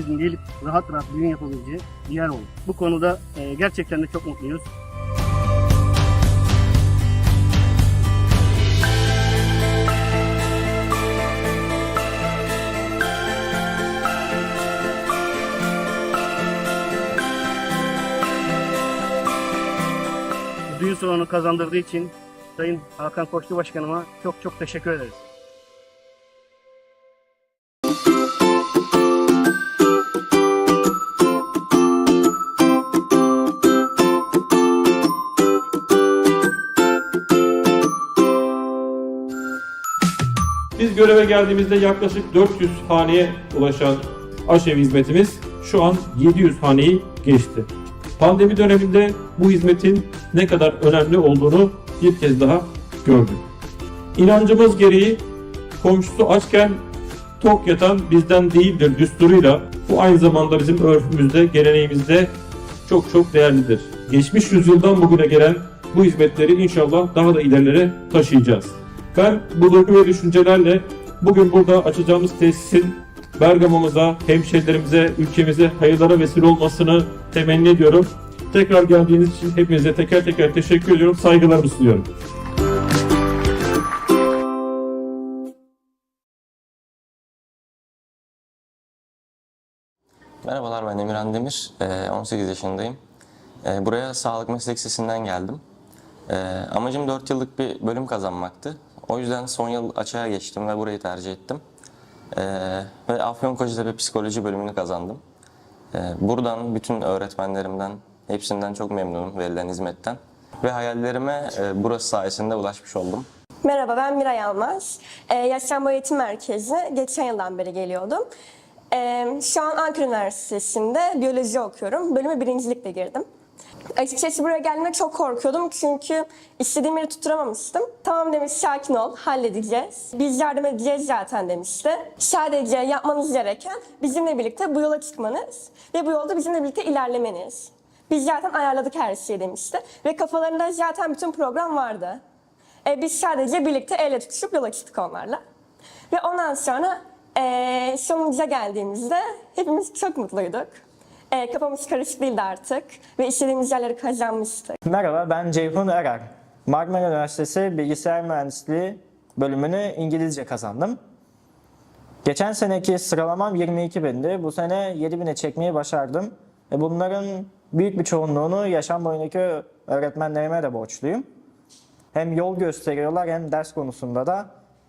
herkesin gelip rahat rahat düğün yapabileceği bir yer oldu. Bu konuda e, gerçekten de çok mutluyuz. Düğün salonu kazandırdığı için Sayın Hakan Koçlu Başkanıma çok çok teşekkür ederiz. Göreve geldiğimizde yaklaşık 400 haneye ulaşan aşevi hizmetimiz şu an 700 haneyi geçti. Pandemi döneminde bu hizmetin ne kadar önemli olduğunu bir kez daha gördük. İnancımız gereği komşusu açken tok yatan bizden değildir düsturuyla bu aynı zamanda bizim örfümüzde, geleneğimizde çok çok değerlidir. Geçmiş yüzyıldan bugüne gelen bu hizmetleri inşallah daha da ilerilere taşıyacağız. Ben bu duygu ve düşüncelerle bugün burada açacağımız tesisin Bergama'mıza, hemşehrilerimize, ülkemize hayırlara vesile olmasını temenni ediyorum. Tekrar geldiğiniz için hepinize teker teker teşekkür ediyorum. Saygılarımı sunuyorum. Merhabalar ben Emirhan Demir, Ee, 18 yaşındayım. Ee, Buraya sağlık meslek lisesinden geldim. Ee, Amacım 4 yıllık bir bölüm kazanmaktı. O yüzden son yıl açığa geçtim ve burayı tercih ettim. Ee, Ve Afyonkarahisar Psikoloji bölümünü kazandım. Ee, Buradan bütün öğretmenlerimden, hepsinden çok memnunum verilen hizmetten. Ve hayallerime e, burası sayesinde ulaşmış oldum. Merhaba ben Miray Almaz. Ee, Yaşam Eğitim Merkezi geçen yıldan beri geliyordum. Ee, şu an Ankara Üniversitesi'nde biyoloji okuyorum. Bölüme birincilikle girdim. Açıkçası buraya geldiğimde çok korkuyordum çünkü istediğim yeri tutturamamıştım. Tamam demiş sakin ol halledeceğiz. Biz yardım edeceğiz zaten demişti. Sadece yapmanız gereken bizimle birlikte bu yola çıkmanız ve bu yolda bizimle birlikte ilerlemeniz. Biz zaten ayarladık her şeyi demişti. Ve kafalarında zaten bütün program vardı. E, biz sadece birlikte elle tutuşup yola çıktık onlarla. Ve ondan sonra e, sonuca geldiğimizde hepimiz çok mutluyduk. E, kafamız karışık değildi artık ve istediğimiz yerleri kazanmıştık. Merhaba ben Ceyhun Erer. Marmara Üniversitesi Bilgisayar Mühendisliği bölümünü İngilizce kazandım. Geçen seneki sıralamam 22 bindi. Bu sene 7000'e çekmeyi başardım. Ve bunların büyük bir çoğunluğunu yaşam boyundaki öğretmenlerime de borçluyum. Hem yol gösteriyorlar hem ders konusunda da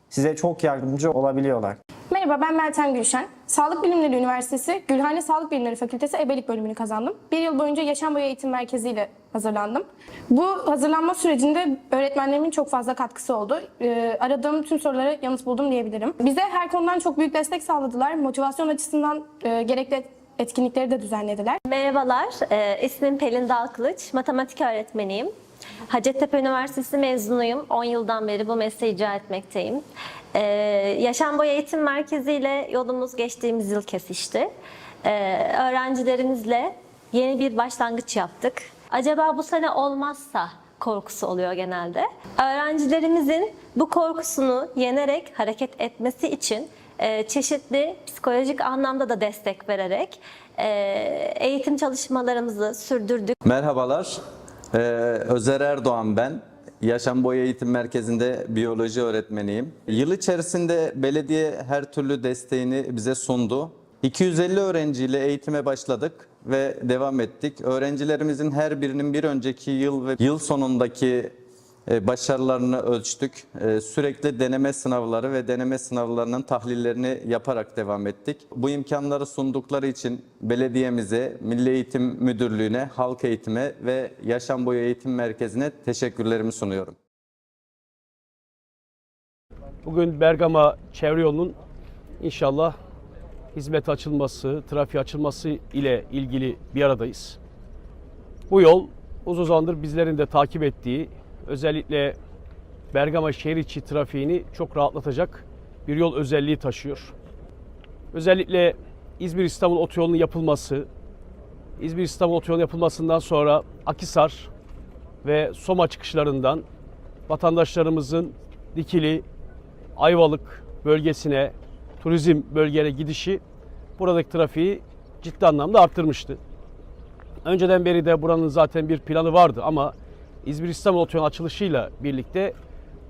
size çok yardımcı olabiliyorlar. Merhaba ben Meltem Gülşen. Sağlık Bilimleri Üniversitesi Gülhane Sağlık Bilimleri Fakültesi Ebelik bölümünü kazandım. Bir yıl boyunca Yaşam Boyu Eğitim Merkezi ile hazırlandım. Bu hazırlanma sürecinde öğretmenlerimin çok fazla katkısı oldu. Ee, aradığım tüm sorulara yanıt buldum diyebilirim. Bize her konudan çok büyük destek sağladılar. Motivasyon açısından e, gerekli etkinlikleri de düzenlediler. Merhabalar, e, ismim Pelin Dalkılıç, matematik öğretmeniyim. Hacettepe Üniversitesi mezunuyum. 10 yıldan beri bu mesleği icra etmekteyim. E, Yaşam Boyu Eğitim Merkezi ile yolumuz geçtiğimiz yıl kesişti. E, öğrencilerimizle yeni bir başlangıç yaptık. Acaba bu sene olmazsa korkusu oluyor genelde. Öğrencilerimizin bu korkusunu yenerek hareket etmesi için e, çeşitli psikolojik anlamda da destek vererek e, eğitim çalışmalarımızı sürdürdük. Merhabalar, ee, Özer Erdoğan ben. Yaşam Boyu Eğitim Merkezi'nde biyoloji öğretmeniyim. Yıl içerisinde belediye her türlü desteğini bize sundu. 250 öğrenciyle eğitime başladık ve devam ettik. Öğrencilerimizin her birinin bir önceki yıl ve yıl sonundaki başarılarını ölçtük. E, Sürekli deneme sınavları ve deneme sınavlarının tahlillerini yaparak devam ettik. Bu imkanları sundukları için belediyemize, Milli Eğitim Müdürlüğü'ne, Halk Eğitim'e ve Yaşam Boyu Eğitim Merkezi'ne teşekkürlerimi sunuyorum. Bugün Bergama çevre yolunun inşallah hizmet açılması, trafiğe açılması ile ilgili bir aradayız. Bu yol uzun zamandır bizlerin de takip ettiği, özellikle Bergama şehir içi trafiğini çok rahatlatacak bir yol özelliği taşıyor. Özellikle İzmir-İstanbul otoyolunun yapılması, İzmir-İstanbul otoyolunun yapılmasından sonra Akisar ve Soma çıkışlarından vatandaşlarımızın Dikili, Ayvalık bölgesine, turizm bölgelerine gidişi buradaki trafiği ciddi anlamda arttırmıştı. Önceden beri de buranın zaten bir planı vardı ama İzmir İstanbul otoyolu açılışıyla birlikte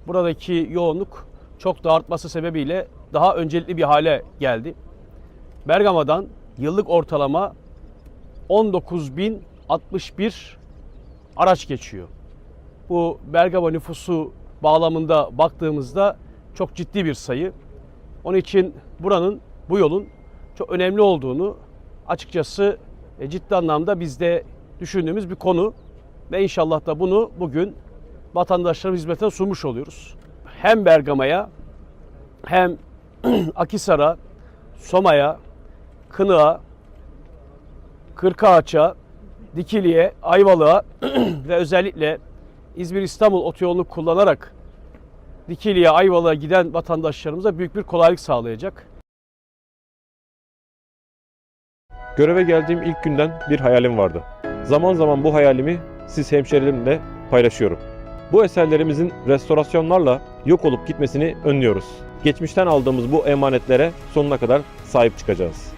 buradaki yoğunluk çok da artması sebebiyle daha öncelikli bir hale geldi. Bergama'dan yıllık ortalama 19.061 araç geçiyor. Bu Bergama nüfusu bağlamında baktığımızda çok ciddi bir sayı. Onun için buranın, bu yolun çok önemli olduğunu açıkçası e, ciddi anlamda biz de düşündüğümüz bir konu. Ve inşallah da bunu bugün vatandaşların hizmetine sunmuş oluyoruz. Hem Bergama'ya hem Akisar'a, Soma'ya, Kınık'a, Kırkağaç'a, Dikili'ye, Ayvalık'a ve özellikle İzmir İstanbul otoyolunu kullanarak Dikili'ye, Ayvalık'a giden vatandaşlarımıza büyük bir kolaylık sağlayacak. Göreve geldiğim ilk günden bir hayalim vardı. Zaman zaman bu hayalimi siz hemşerilerimle paylaşıyorum. Bu eserlerimizin restorasyonlarla yok olup gitmesini önlüyoruz. Geçmişten aldığımız bu emanetlere sonuna kadar sahip çıkacağız.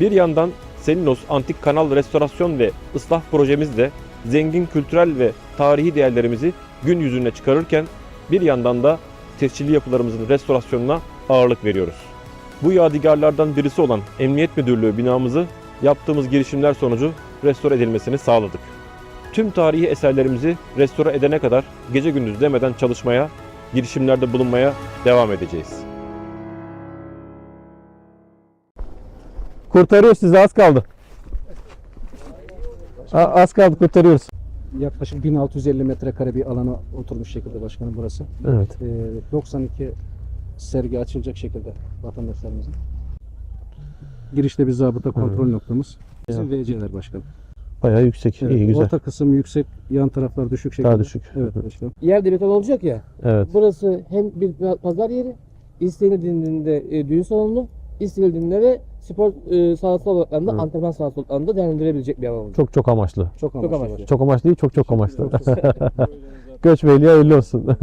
Bir yandan Selinos Antik Kanal Restorasyon ve Islah projemizle zengin kültürel ve tarihi değerlerimizi gün yüzüne çıkarırken bir yandan da tescilli yapılarımızın restorasyonuna ağırlık veriyoruz. Bu yadigarlardan birisi olan Emniyet Müdürlüğü binamızı yaptığımız girişimler sonucu restore edilmesini sağladık. Tüm tarihi eserlerimizi restore edene kadar gece gündüz demeden çalışmaya, girişimlerde bulunmaya devam edeceğiz. Kurtarıyoruz sizi az kaldı. Az kaldı kurtarıyoruz. Yaklaşık 1650 metrekare bir alana oturmuş şekilde başkanım burası. Evet. Ee, 92 sergi açılacak şekilde vatandaşlarımızın. Girişte bir zabıta kontrol noktamız. Bizim VC'ler başkanım. Bayağı yüksek. Evet, Orta kısım yüksek, yan taraflar düşük şekilde. düşük. Evet başkanım. Yerde beton olacak ya. Evet. Burası hem bir pazar yeri, istenildiğinde e, düğün salonu, istenildiğinde de spor e, sahası olaraklarında, Evet. antrenman sahası olaraklarında değerlendirebilecek bir alan olacak. Çok çok amaçlı. Çok Çok amaçlı. amaçlı. Çok amaçlı değil, çok çok amaçlı. Göçbeyliğe hayırlı olsun.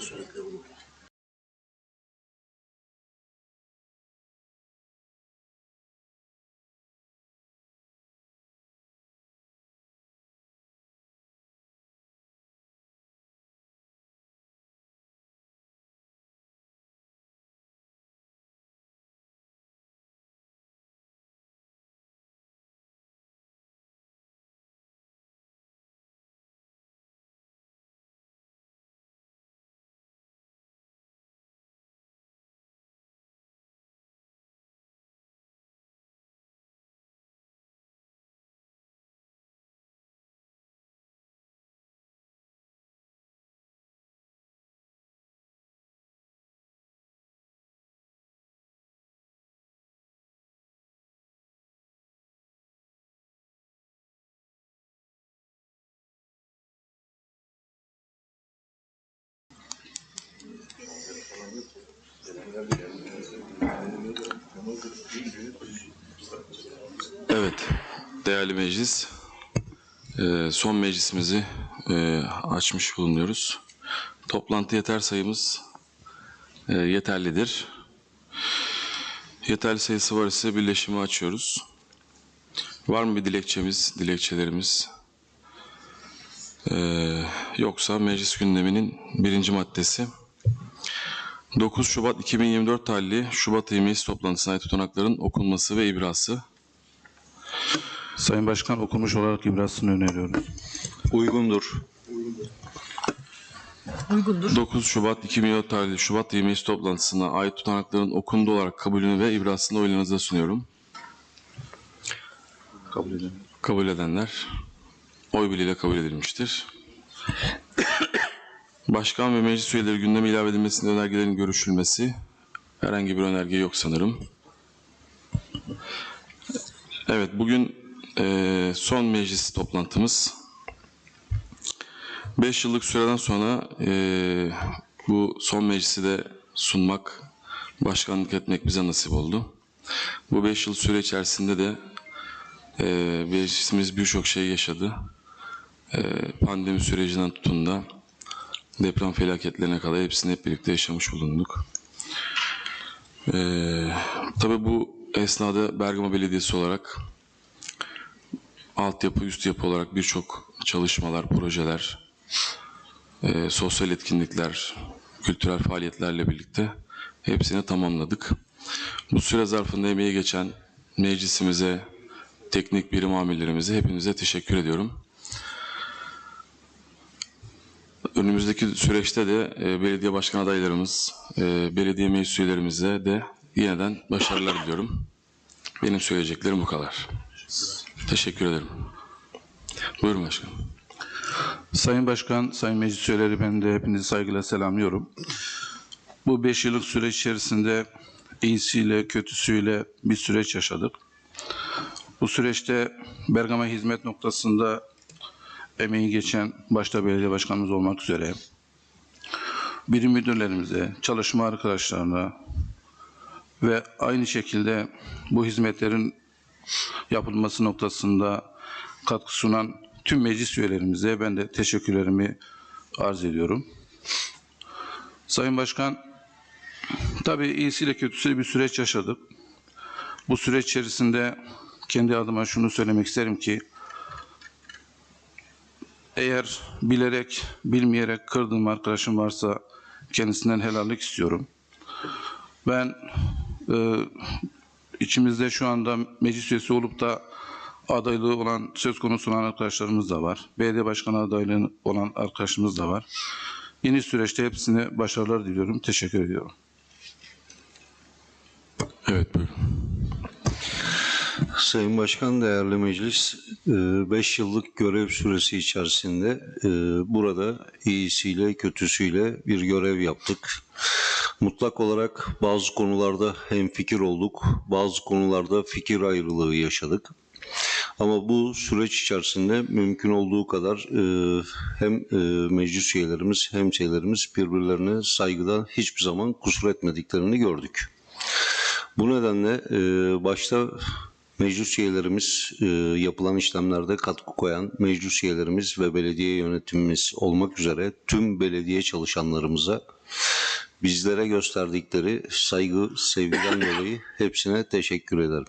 Saya. Evet, değerli meclis, e, son meclisimizi e, açmış bulunuyoruz. Toplantı yeter sayımız e, yeterlidir. Yeterli sayısı var ise birleşimi açıyoruz. Var mı bir dilekçemiz, dilekçelerimiz? Yoksa meclis gündeminin birinci maddesi. 9 Şubat 2024 tarihli Şubat ayı meclis toplantısına ait tutanakların okunması ve ibrası. Sayın Başkan okumuş olarak ibrasını öneriyorum. Uygundur. 9 Şubat 2024 tarihli Şubat ayı meclis toplantısına ait tutanakların okundu olarak kabulünü ve ibrasını oylarınıza sunuyorum. Kabul ederim. Kabul edenler oy birliğiyle kabul edilmiştir. Başkan ve meclis üyeleri gündeme ilave edilmesinde önergelerin görüşülmesi. Herhangi bir önerge yok sanırım. Evet bugün eee, son meclis toplantımız. 5 yıllık süreden sonra eee, bu son meclisi de sunmak, başkanlık etmek bize nasip oldu. Bu 5 yıl süre içerisinde de eee meclisimiz birçok şey yaşadı. Eee, pandemi sürecinden tutun da deprem felaketlerine kadar hepsini hep birlikte yaşamış bulunduk. Eee tabii bu esnada Bergama Belediyesi olarak altyapı, üst yapı olarak birçok çalışmalar, projeler, eee, sosyal etkinlikler, kültürel faaliyetlerle birlikte hepsini tamamladık. Bu süre zarfında emeği geçen meclisimize, teknik birim amirlerimize hepinize teşekkür ediyorum. Önümüzdeki süreçte de e, belediye başkan adaylarımız, e, belediye meclis üyelerimize de yeniden başarılar diliyorum. Benim söyleyeceklerim bu kadar. Teşekkür ederim. Buyurun başkanım. Sayın Başkan, Sayın Meclis üyeleri ben de hepinizi saygıyla selamlıyorum. Bu 5 yıllık süreç içerisinde iyisiyle kötüsüyle bir süreç yaşadık. Bu süreçte Bergama hizmet noktasında emeği geçen başta belediye başkanımız olmak üzere birim müdürlerimize, çalışma arkadaşlarına ve aynı şekilde bu hizmetlerin yapılması noktasında katkı sunan tüm meclis üyelerimize ben de teşekkürlerimi arz ediyorum. Sayın Başkan, tabii iyisiyle kötüsüyle bir süreç yaşadık. Bu süreç içerisinde kendi adıma şunu söylemek isterim ki eğer bilerek, bilmeyerek kırdığım arkadaşım varsa kendisinden helallik istiyorum. Ben e, içimizde şu anda meclis üyesi olup da adaylığı olan, söz konusu olan arkadaşlarımız da var. Belediye başkanı adaylığı olan arkadaşımız da var. Yeni süreçte hepsine başarılar diliyorum. Teşekkür ediyorum. Evet buyurun. Sayın Başkan, değerli meclis, 5 yıllık görev süresi içerisinde e, burada iyisiyle kötüsüyle bir görev yaptık. Mutlak olarak bazı konularda hemfikir olduk, bazı konularda fikir ayrılığı yaşadık. Ama bu süreç içerisinde mümkün olduğu kadar e, hem e, meclis üyelerimiz hem şeylerimiz birbirlerine saygıda hiçbir zaman kusur etmediklerini gördük. Bu nedenle e, başta meclis üyelerimiz e, yapılan işlemlerde katkı koyan meclis üyelerimiz ve belediye yönetimimiz olmak üzere tüm belediye çalışanlarımıza bizlere gösterdikleri saygı, sevgiden dolayı hepsine teşekkür ederim.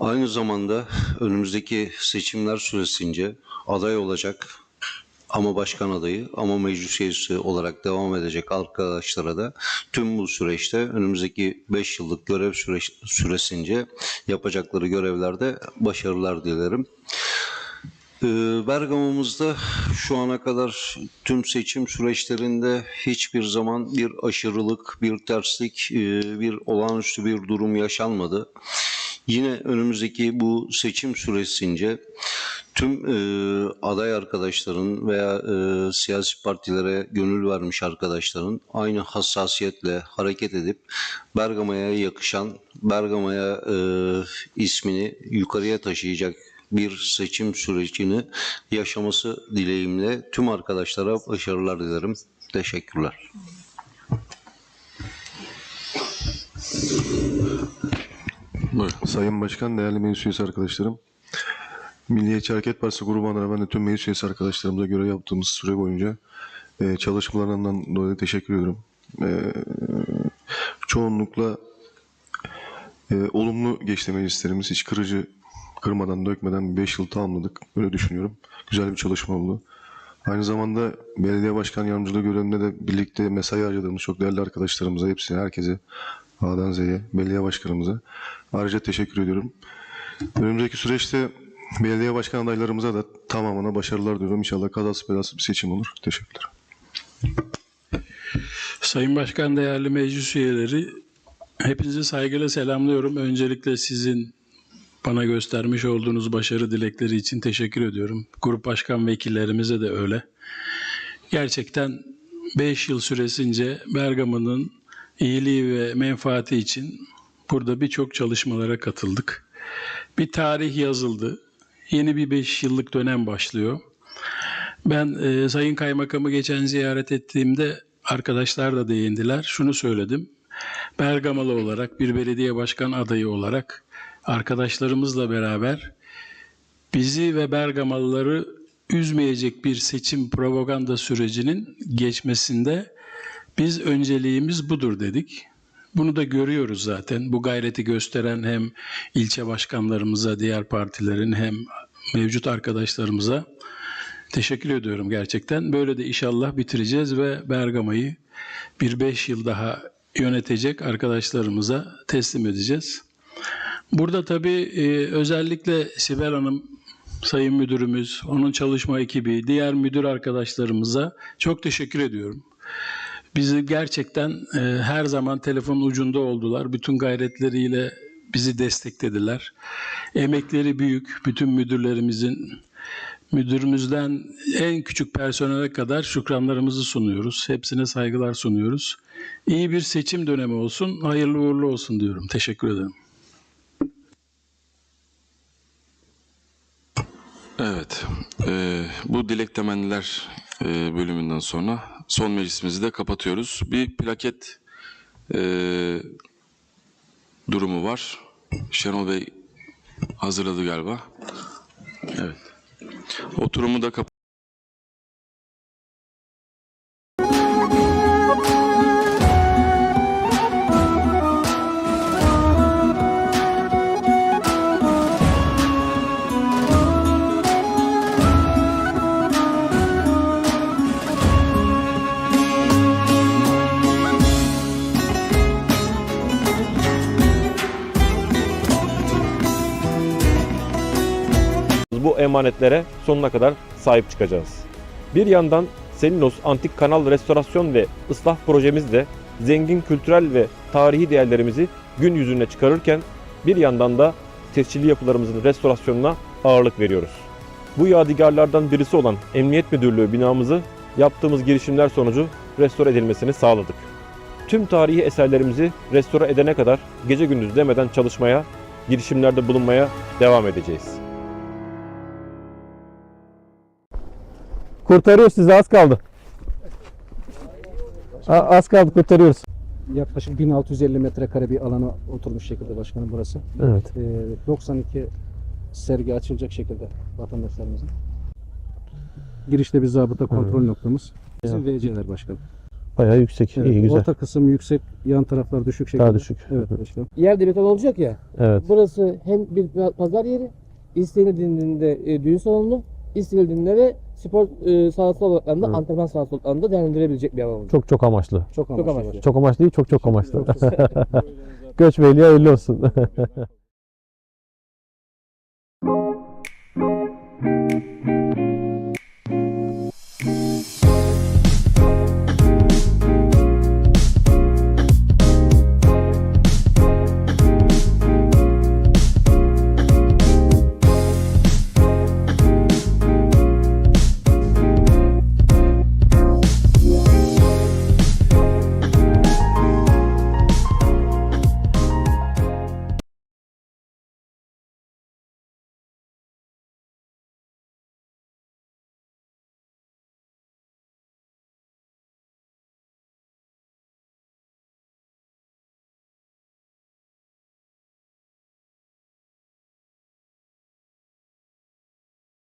Aynı zamanda önümüzdeki seçimler süresince aday olacak ama başkan adayı ama meclis üyesi olarak devam edecek arkadaşlara da tüm bu süreçte önümüzdeki 5 yıllık görev süreç, süresince yapacakları görevlerde başarılar dilerim. Ee, Bergama'mızda şu ana kadar tüm seçim süreçlerinde hiçbir zaman bir aşırılık, bir terslik, e, bir olağanüstü bir durum yaşanmadı. Yine önümüzdeki bu seçim süresince tüm e, aday arkadaşların veya e, siyasi partilere gönül vermiş arkadaşların aynı hassasiyetle hareket edip Bergama'ya yakışan, Bergama'ya e, ismini yukarıya taşıyacak bir seçim sürecini yaşaması dileğimle tüm arkadaşlara başarılar dilerim. Teşekkürler. Buyur. Sayın Başkan, değerli meclis üyesi arkadaşlarım. Milliyetçi Hareket Partisi grubu adına ben de tüm meclis üyesi arkadaşlarımıza göre yaptığımız süre boyunca e, çalışmalarından dolayı teşekkür ediyorum. E, çoğunlukla e, olumlu geçti meclislerimiz. Hiç kırıcı, kırmadan, dökmeden 5 yıl tamamladık. Öyle düşünüyorum. Güzel bir çalışma oldu. Aynı zamanda belediye başkan yardımcılığı görevinde de birlikte mesai harcadığımız çok değerli arkadaşlarımıza, hepsine, herkese, A'dan Z'ye, belediye başkanımıza ayrıca teşekkür ediyorum. Önümüzdeki süreçte belediye başkan adaylarımıza da tamamına başarılar diliyorum. İnşallah kazası belasız bir seçim olur. Teşekkürler. Sayın Başkan, değerli meclis üyeleri, hepinizi saygıyla selamlıyorum. Öncelikle sizin bana göstermiş olduğunuz başarı dilekleri için teşekkür ediyorum. Grup başkan vekillerimize de öyle. Gerçekten 5 yıl süresince Bergama'nın iyiliği ve menfaati için burada birçok çalışmalara katıldık. Bir tarih yazıldı. Yeni bir 5 yıllık dönem başlıyor. Ben e, Sayın Kaymakamı geçen ziyaret ettiğimde arkadaşlar da değindiler. Şunu söyledim. Bergamalı olarak bir belediye başkan adayı olarak arkadaşlarımızla beraber bizi ve Bergamalıları üzmeyecek bir seçim propaganda sürecinin geçmesinde biz önceliğimiz budur dedik. Bunu da görüyoruz zaten. Bu gayreti gösteren hem ilçe başkanlarımıza, diğer partilerin hem mevcut arkadaşlarımıza teşekkür ediyorum gerçekten. Böyle de inşallah bitireceğiz ve Bergama'yı bir beş yıl daha yönetecek arkadaşlarımıza teslim edeceğiz. Burada tabii e, özellikle Sibel Hanım, Sayın Müdürümüz, onun çalışma ekibi, diğer müdür arkadaşlarımıza çok teşekkür ediyorum. Bizi gerçekten e, her zaman telefonun ucunda oldular. Bütün gayretleriyle bizi desteklediler. Emekleri büyük, bütün müdürlerimizin, müdürümüzden en küçük personele kadar şükranlarımızı sunuyoruz. Hepsine saygılar sunuyoruz. İyi bir seçim dönemi olsun, hayırlı uğurlu olsun diyorum. Teşekkür ederim. Evet, e, bu dilek temenniler e, bölümünden sonra son meclisimizi de kapatıyoruz. Bir plaket e, durumu var. Şenol Bey hazırladı galiba. Evet. Oturumu da kap Bu emanetlere sonuna kadar sahip çıkacağız. Bir yandan Selinos Antik Kanal Restorasyon ve Islah projemizle zengin kültürel ve tarihi değerlerimizi gün yüzüne çıkarırken bir yandan da tescilli yapılarımızın restorasyonuna ağırlık veriyoruz. Bu yadigarlardan birisi olan Emniyet Müdürlüğü binamızı yaptığımız girişimler sonucu restore edilmesini sağladık. Tüm tarihi eserlerimizi restore edene kadar gece gündüz demeden çalışmaya, girişimlerde bulunmaya devam edeceğiz. Kurtarıyoruz sizi az kaldı. Az kaldı kurtarıyoruz. Yaklaşık 1650 metrekare bir alana oturmuş şekilde başkanım burası. Evet. Ee, 92 sergi açılacak şekilde vatandaşlarımızın. Girişte bir zabıta kontrol noktamız. Bizim VC'ler başkanım. Bayağı yüksek, Evet, iyi güzel. Orta kısım yüksek, yan taraflar düşük şekilde. Daha düşük. Evet başkanım. Yerde beton olacak ya. Evet. Burası hem bir pazar yeri, istenildiğinde e, düğün salonu, istenildiğinde de spor e, sahası olarak da Evet. antrenman sahası olarak da değerlendirebilecek bir alan olacak. Çok çok amaçlı. Çok amaçlı. Çok amaçlı. başkanım. Çok amaçlı değil, çok çok amaçlı. Göç Beyliğe hayırlı olsun.